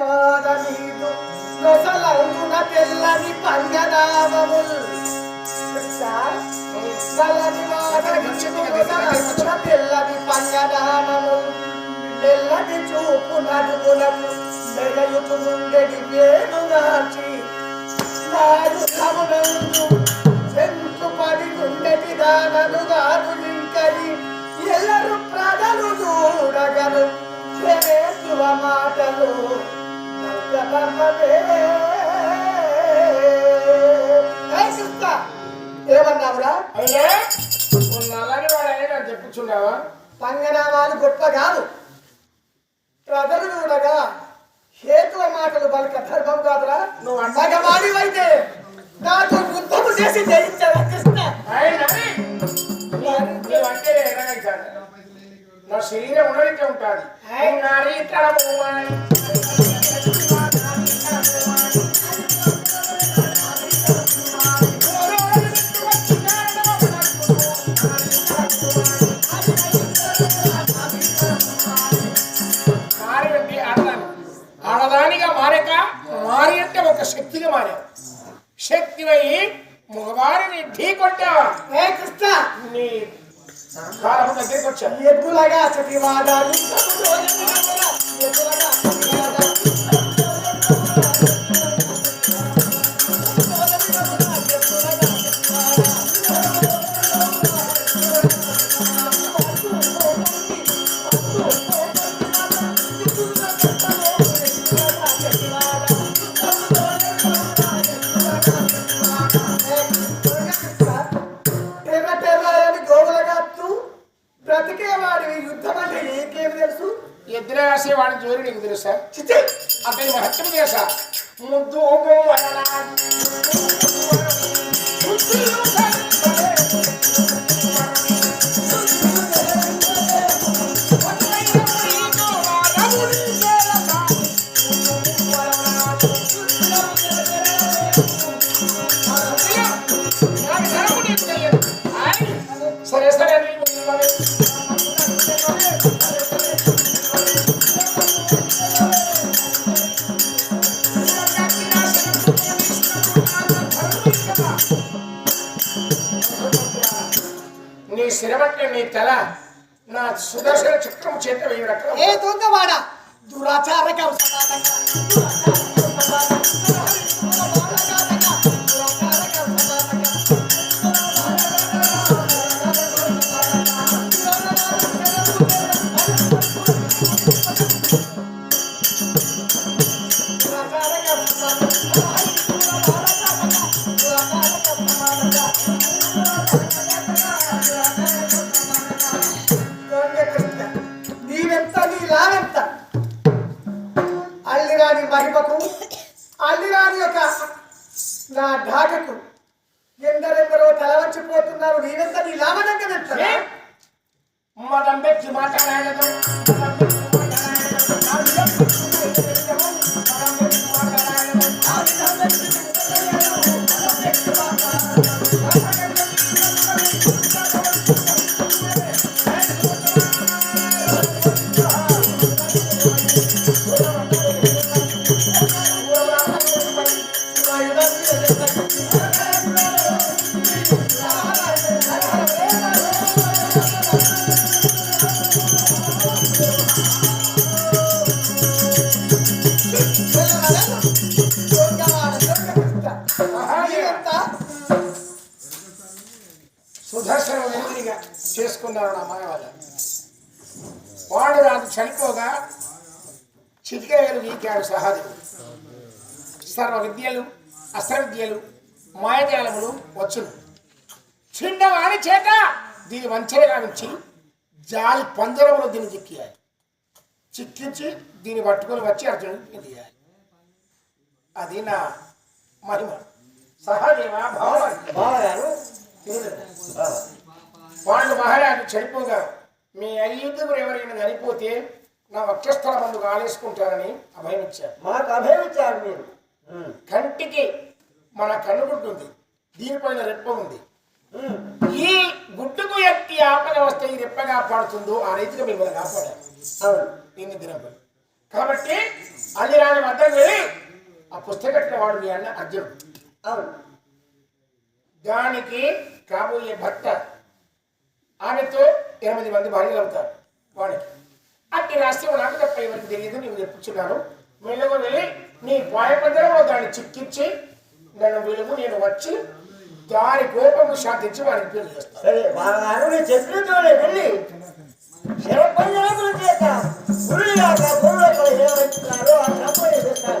నల్లని వాద నీదు నొసలందున తెల్లని పంగనామముల్ కృష్ణ నల్లని వాద నీదు తెల్లని పంగనామముల్ తెల్లని చూపు నడుములకు మెలయుతు ముందడి వేణుగాచి నా యుద్ధమునందు చెంతు పడి ఉండేటి దానను గారు ఇంకని ఎల్లరు ప్రజలు చూడగలు మాటలు ఏమన్నావురా నువ్వు నల్లని వాడని నాకు చెప్పుచున్నావా పంగనామాలు గొప్ప కాదు ప్రజలు చూడగా హేతువ మాటలు బలక ధర్మం కాదురా నువ్వు అంట మగవాడివైతే నాతో యుద్ధము చేసి జయించావా కృష్ణ! నీ- శరీరం ఉండనికే ఉంటుంది అంటే ఒక శక్తిగా మారా శక్తివై మగవారిని ఢీకొట్టావా ఏ కృష్ణ! నీ కాలం దగ్గరికి వచ్చా. ఎద్దులగా రాసే వాడి జోరి నీకు తెలుసా? అతని మహత్యం తెలుసా? ముద్దు నీ శిరమట్ల నీ తల నా సుదర్శన చక్రం చేత వేయడం రకాల ఏ దొంగవాడ దురాచారకం నీవెంత అల్లిరాని మహిమకు అల్లిరాని యొక్క నా ఢాకకు ఎందరెందరో తలవంచిపోతున్నారు నేనెంత నీ లావనంగనెంత మదం మాట మాట్లాడలేదు మదం చేసుకున్నారు నా మాయ వల్ల వాడు రాజు చనిపోగా చిటికేలు గీకాడు సహాదేవుడు సర్వ విద్యలు అస్త్ర విద్యలు మాయజాలములు వచ్చును. చిన్నవాని చేత దీని వంచన గావించి జాలి పంజరములు దీన్ని చిక్కియాలి. చిక్కించి దీన్ని పట్టుకొని వచ్చి అర్జునుడికి తీయాలి అది నా మహిమ. సహదేవ భగవాన్ బావగారు వాళ్ళు మహారాజు చనిపోగా మీ ఐదుగురు ఎవరైనా చనిపోతే నా వక్షస్థల మందు కాలేసుకుంటారని అభయమిచ్చారు. మాకు అభయం ఇచ్చారు మీరు కంటికి మన కన్నుగుడ్డు ఉంది దీనిపైన రెప్ప ఉంది. ఈ గుడ్డుకు ఎట్టి ఆపద వస్తే ఈ రెప్ప కాపాడుతుందో ఆ రీతిగా మిమ్మల్ని కాపాడారు. అవును. ఇన్ని దినములు కాబట్టి అది రాని వద్దకు వెళ్ళి ఆ పుస్తకట్టిన వాడు మీ అన్న అర్జునుడు. అవును. దానికి కాబోయే భర్త ఆమెతో ఎనిమిది మంది భార్యలు అవుతారు. వాడికి అట్టి రహస్యం నాకు తప్ప ఎవరికి తెలియదు నేను చెప్పుచున్నాను మెల్లగా వెళ్ళి నీ పాయపందరంలో దాన్ని చిక్కించి నన్ను వెలుగు నేను వచ్చి దాని కోపము శాంతించి వాడికి పెళ్ళి చేస్తాను. సరే నేను వెళ్ళి శరపంజనకుల చేత ఆ చేస్తారు